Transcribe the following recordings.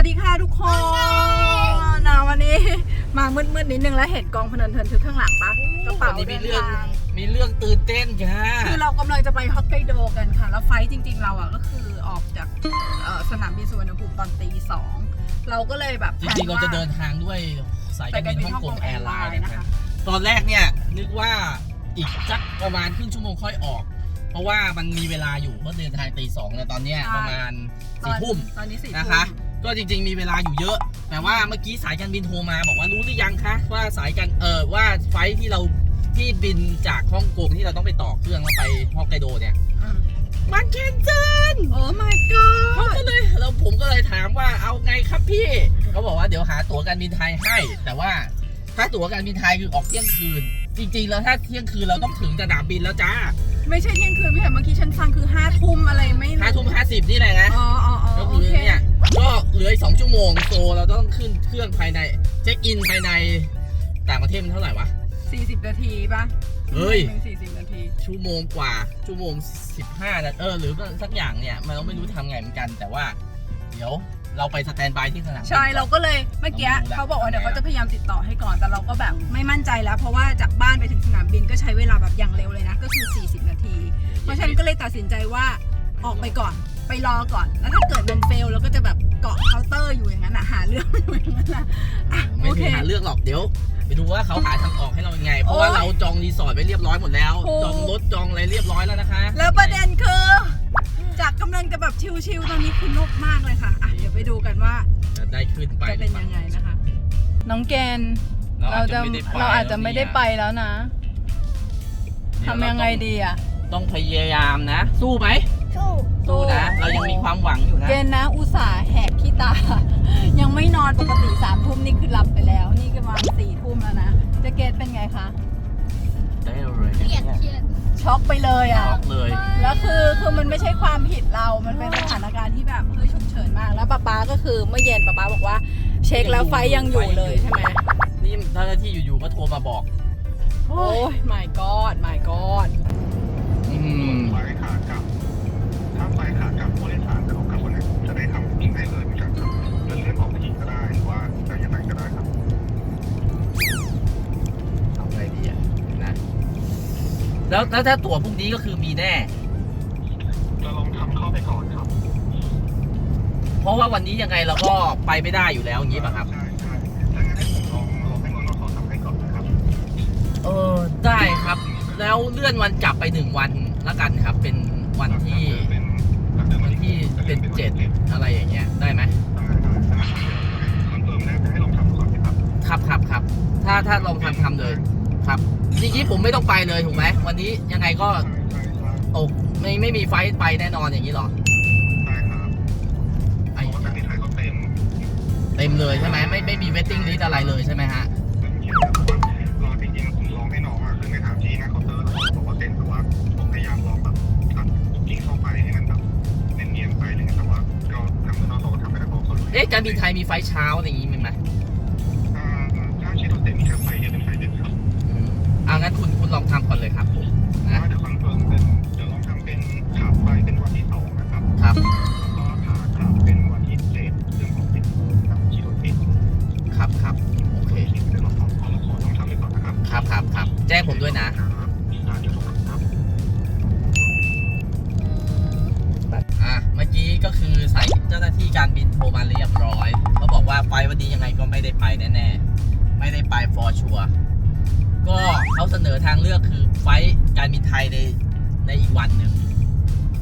วัสดีค่ะทุกคนนะวันนี้มามืดๆนิดนึงแล้วเห็นกองพนันเทินทึกข้างหลังปะกระเป๋าวันนี้เดิมีนเรื่องทางมีเรื่องตื่นเต้นค่ะคือเรากำลังจะไปฮอกไกโดกันค่ะ แล้วไฟล์จริง ๆ เราอะก็คือออกจากเอ่อสนามบินสุวรรณภูมิตอนตีสองเราก็เลยแบบจริงๆเราจะเดินทางด้วยสายการบินฮ่องกงแอร์ไลน์นะคะตอนแรกเนี่ยนึกว่าอีกสักประมาณครึ่งชั่วโมงค่อยออก เพราะว่ามันมีเวลาอยู่เพราะเดินทางตีสองเนี่ยตอนเนี้ยประมาณตอสี่นทุ่มตอนนี้สี่นะทุ่คะม ก็จริง ๆ มีเวลาอยู่เยอะ แต่ว่าเมื่อกี้สายการบินโทรมา บอกว่ารู้หรือยังคะว่าสายการเออว่าไฟล์ที่เราที่บินจากฮ่องกงที่เราต้องไปต่อเครื่องแล้วไปฮอกไกโดเนี่ยอืมมันแคนเซิลโอ้ my เขา god ก็เลยเราผมก็เลยถามว่าเอาไงครับพี่ เขาบอกว่าเดี๋ยวหาตั๋วการบินไทยให้ แต่ว่าถ้าตั๋วการบินไทยคือออกเที่ยงคืน จริงๆ แล้วถ้าเที่ยงคืนเราต้องถึงสนามบินแล้วจ้า ไม่ใช่เที่ยงคืนพี่เห็นเมื่อกี้ฉันฟังคือห้าทุ่มอะไรไม่รู้ห้าทุ่มห้าสิบนี่แหละนะ อ๋ออ๋ออ๋อก็โอคือเคเนี่ย ก็เหลืออีกสองชั่วโมงโซเราต้องขึ้นเครื่องภายในเช็คอินภายในต่างประเทศมันเท่าไหร่วะสี่สิบนาทีป่ะเฮ้ย สี่สิบนาที ชั่วโมงกว่าชั่วโมง 15นาทีเออหรือสักอย่างเนี่ย มันเราไม่รู้ทำไงเหมือนกันแต่ว่า เดี๋ยวเราไปสแตนบายที่สนามบินใช่ก่อนเราก็เลยเมื่อกี้เราไม่รู้ละเขาบอกว่าเดี๋ยวเขาจะพยายามติดต่อให้ก่อนแต่เราก็แบบไม่มั่นใจแล้ว เพราะว่าจากบ้านไปถึงสนามบินก็ใช้เวลาแบบอย่างเร็วเลยนะ ก็คือ 40 นาที เพราะฉะนั้นก็เลยตัดสินใจว่าออกไปก่อน ไปรอก่อน แล้วถ้าเกิดมันเฟลเราก็จะแบบเกาะเคาน์เตอร์อยู่อย่างนั้นอะหาเรื่องอยู่อย่างนั้นนะอะไม่โอเคมีหาเรื่องหรอกเดี๋ยว ไปดูว่าเขาหาทางออกให้เรายังไง เพราะว่าโอ๊ยเราจองรีสอร์ทไว้เรียบร้อยหมดแล้ว โอ้ จองรถจองอะไรเรียบร้อยแล้วนะคะแล้วประเด็นคือ จากกำลังจะแบบชิลๆตอนนี้คือนกมากเลยค่ะอะเดี๋ยวไปดูกันว่าจะได้ขึ้นไปจะเป็นยังไงนะคะ น้องแกนเราจะเราอาจจะไม่ได้ไปแล้วนะทำยังไงดีอะ ต้องพยายามนะ สู้ไหม สู้สู้นะ เรายังมีความหวังอยู่นะ เกณฑ์นะ อุตส่าห์แหกขี้ตา ยังไม่นอนปกติสามทุ่มนี่คือหลับไปแล้ว นี่ก็ประมาณสี่ทุ่มแล้วนะเจะเกณฑ์เป็นไงคะ ได้เลยเครียดเครียดช็อกไปเลยอะช็อกเลย แล้วคือคือมันไม่ใช่ความผิดเรา มันเป็นสถานการณ์ที่แบบเฮ้ยฉุกเฉินมาก แล้วป๊าป๊าก็คือเมื่อเย็นป๊าป๊าบอกว่า เช็คแล้วไฟยังอยู่เลยใช่ไหม นี่เจ้าหน้าที่อยู่ๆก็โทรมาบอก โอ้ย my god my god อืมไฟล์ขากลับ ถ้าไฟล์ขากลับผู้โดยสารจะออกกลับวันไหนผมจะได้ทำให้เลยเหมือนกันครับจะเลื่อนออกไปอีกก็ได้หรือว่าจะยังไงก็ได้ครับ เอาไงดีอะนะแล้วแล้วถ้าตั๋วพรุ่งนี้ก็คือมีแน่ จะลองทำเข้าไปก่อนครับเพราะว่าวันนี้ยังไงเราก็ไปไม่ได้อยู่แล้วอย่างนี้ป่ะครับ ใช่ใช่ถ้างั้นให้ผมลองลองให้น้องๆขอทำให้ก่อนนะครับ เออได้ครับ แล้วเลื่อนวันกลับไปหนึ่งวันละกันครับ เป็นวันที่เป็นหลังจาก วันที่เป็นเจ็ดอะไรอย่างเงี้ยได้ไหมได้ได้คอนเฟิร์มแน่จะให้ลองทำก่อนนะครับครับครับครับถ้าถ้าลองทำทำเลยครับจริงๆผมไม่ต้องไปเลยถูกไหมวันนี้ยังไงก็ใช่ใช่โอ้ไม่ไม่มีไฟล์ไปแน่นอนอย่างนี้หรอใช่ครับเพไอ้ราะว่าการบินไทยก็เต็มเต็มเลยใช่ไหมไม่ไม่มีเวทติ้งลิสอะไรเลยใช่ไหมฮะ การบินไทยมีไฟเช้าอะไรอย่างงี้มั้ยไหมอ่าถ้าชิโตเต็มมีแค่ไฟเดียเป็นไฟเด็ดครับอืมอ่างั้นคุณคุณลองทำก่อนเลยครับผมนะว่าเดี๋ยวคอนเฟิร์มเป็นเดี๋ยวลองทำเป็นขาไปเป็นวันที่สองนะครับครับ แล้วก็ขากลับเป็นวันที่เจ็ดเรื่องของติดกับชิโนเตะครับครับโอเคเดี๋ยวเราขอขอขอลองทำไปก่อนนะครับ ครับครับครับแจ้งผมด้วยนะ ครับ โทรมาเรียบร้อยเขาบอกว่าไฟล์วันนี้ยังไงก็ไม่ได้ไปแน่ๆ ไม่ได้ไปฟอร์ชัวก็เขาเสนอทางเลือกคือไฟล์การบินไทยในในอีกวันหนึ่ง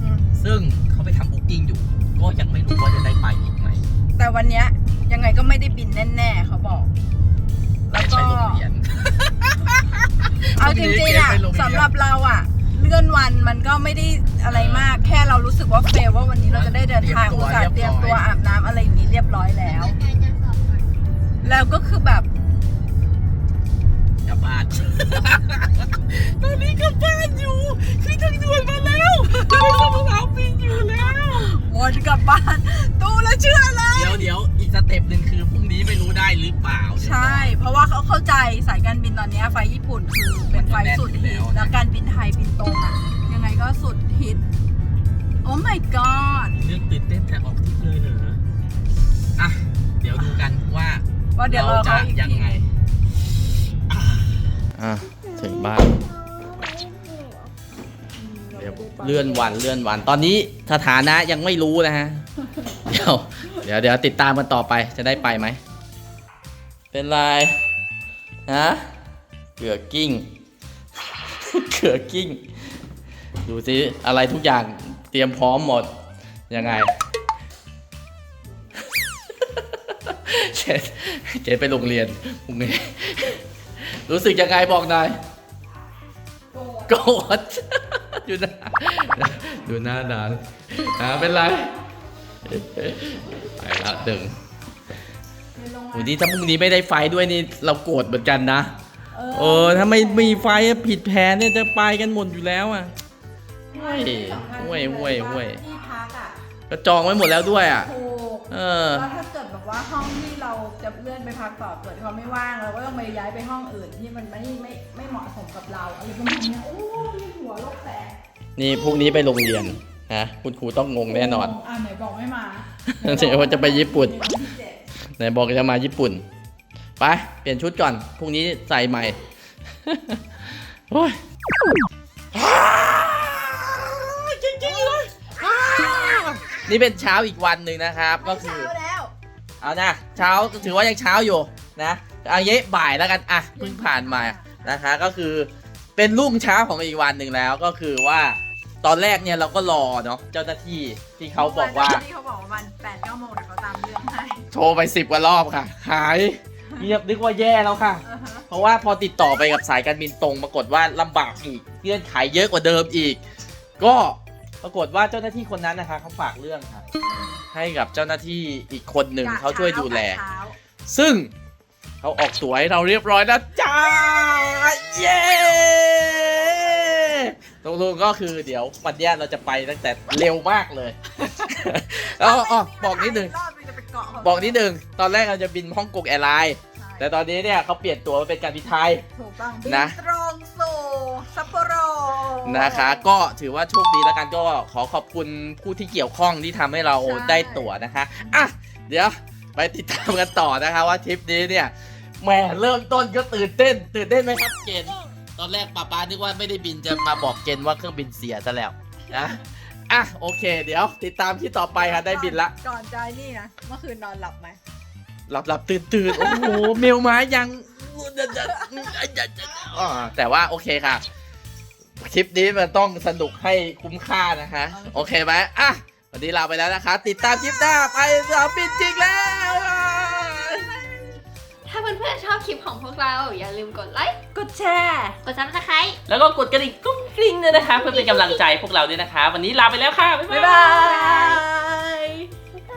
อืมซึ่งเขาไปทำบุ๊กิ้งอยู่ ก็ยังไม่รู้ว่าจะได้ไปอีกไหมแต่วันเนี้ยยังไงก็ไม่ได้บินแน่ๆเขาบอก แล้วไม่ก็ใช่โรงเรียน เอาจริงๆอะพรุ่งนี้เกมไปโรงเรียนสำหรับเราอะ เลื่อนวันมันก็ไม่ได้อะไรมาก แค่เรารู้สึกว่าเฟลว่าวันนี้เราจะได้เดินทางเตรียมตัวอุตส่าห์เตรียมตัวเรียบร้อยอาบน้ำอะไรอย่างนี้เรียบร้อยแล้วใกล้จะสอบก่อนแล้วก็คือแบบกลับบ้าน ตอนนี้กลับบ้านอยู่คือทางด่วนมาแล้วไม่สมสาวบินอยู่แล้ววนกลับบ้านตู้แล้วเชื่อเลยเดี๋ยวเดี๋ยว อีกสเต็ปหนึ่งคือพรุ่งนี้ไม่รู้ได้หรือเปล่าเดี๋ยวใช่ เพราะว่าเขาเข้าใจสายการบินตอนเนี้ยไฟล์ญี่ปุ่นคือเป็นไฟล์สุดฮิตแล้วการบินไทยบินตรงอะ ยังไงก็สุดฮิต โอ้ my god เรื่องตื่นเต้นแต่ออกทริปเลยเหรออะ เดี๋ยวรอจะเขาอีกยังทีไงอะถึงบ้านเดี๋ยวเลื่อนวันเลื่อนวัน ตอนนี้สถานะยังไม่รู้นะฮะ เดี๋ยว เดี๋ยวเดี๋ยวติดตามกันต่อไปจะได้ไปไหม เป็นไรฮะเกือกกิ้งเกือกกิ้ง ดูสิอะไรทุกอย่างเตรียมพร้อมหมด ยังไงเจเจไปโรงเรียนพรุ่งนี้รู้สึกยังไงบอกหน่อยโกรธดูหน้าดูหน้าด่านอ่าเป็นไรไป ละหนึ่งโอ้นี่ถ้าพรุ่งนี้ไม่ได้ไฟด้วยนี่เราโกรธเหมือนกันนะเออถ้าไม่มีไฟอะผิดแผนเนี่ยจะไปกันหมดอยู่แล้วอะห่วยห่วยห่วยห่วยที่พักอะก็จองไว้หมดแล้วด้วยอะถูกเออแล้วถ้าเกิดแบบว่าห้องที่เราจะเลื่อนไปพักต่อเกิดเขาไม่ว่างเราก็ต้องไปย้ายไปห้องอื่นที่มันไม่ไม่ไม่เหมาะสมกับเราอะไรประมาณเนี้ยโอ้ยหัวโลกแตกนี่พรุ่งนี้ไปโรงเรียน นะคุณครูต้องงงแน่นอนอ่าไหนบอกไม่มาเดี๋ยวว่าจะไปญี่ปุ่นวันที่เจ็ดไหนบอกจะมาญี่ปุ่นไปเปลี่ยนชุดก่อนพรุ่งนี้ใส่ใหม่โอ้ยจริงๆเลยนี่เป็นเช้าอีกวันหนึ่งนะครับ ก็คือเช้าแล้วเอานะเช้าถือว่ายังเช้าอยู่นะเอาเยะบ่ายแล้วกันอะเพิ่งผ่านมานะคะ ก็คือเป็นรุ่งเช้าของอีกวันหนึ่งแล้วก็คือว่า ตอนแรกเนี่ยเราก็รอเนาะเจ้าหน้าที่ที่เขาบอกว่า ที่เขาบอกว่าวันแปดเก้าโมงเดี๋ยวเขาตามเรื่องให้โทรไปสิบกว่ารอบค่ะ หายเงียบนึกว่าแย่แล้วค่ะอ่าฮะเพราะว่าพอติดต่อไปกับสายการบินตรงปรากฏว่าลำบากอีกเงื่อนไขเยอะกว่าเดิมอีก ก็ปรากฏว่าเจ้าหน้าที่คนนั้นนะคะเขาฝากเรื่องค่ะ ให้กับเจ้าหน้าที่อีกคนหนึ่งเขาช่วยดูแลกะเช้าซึ่งเขาออกตัวให้เราเรียบร้อยแล้วจ้า เย้ ตกลงก็คือเดี๋ยววันเนี้ยเราจะไปตั้งแต่เร็วมากเลย แล้วอ๋อบอกนิดนึง รอบนึงจะไปเกาะเขาบอกนิดนึง ตอนแรกเราจะบินฮ่องกงแอร์ไลน์ใช่แต่ตอนนี้เนี่ยเขาเปลี่ยนตัวมาเป็นการบินไทย ถูกต้องบินะ ตรงสู่ซัปโปโรนะคะ ก็ถือว่าโชคดีแล้วกันก็ขอขอบคุณผู้ที่เกี่ยวข้องที่ทำให้เราได้ตั๋วนะคะ อะ เดี๋ยวไปติดตามกันต่อนะคะว่าทริปนี้เนี่ยแหมเริ่มต้นก็ตื่นเต้น ตื่นเต้นไหมครับเกณฑ์ ตอนแรกป้าป้านึกว่าไม่ได้บินจะมาบอกเกณฑ์ว่าเครื่องบินเสียซะแล้วนะอะโอเค เดี๋ยว ติดตามที่ต่อไปค่ะได้บินละ ก่อนใจนี่นะเมื่อคืนนอนหลับไหมหลับหลับตื่นตื่นโอ้โหเมลมายังอ๋อแต่ว่าโอเคค่ะ คลิปนี้มันต้องสนุกให้คุ้มค่านะคะ โอเคไหมอะวันนี้ลาไปแล้วนะคะ ติดตามคลิปหน้าไปสนามบินจริงแล้ว ถ้าเพื่อนๆชอบคลิปของพวกเรา อย่าลืมกดไลค์กดแชร์กดซับสไครต์แล้วก็กดกระดิ่งกุ้งกริ้งด้วยนะคะ เพื่อเป็นกำลังใจพวกเราด้วยนะคะ วันนี้ลาไปแล้วค่ะ บ๊ายบ๊ายบาบาย ย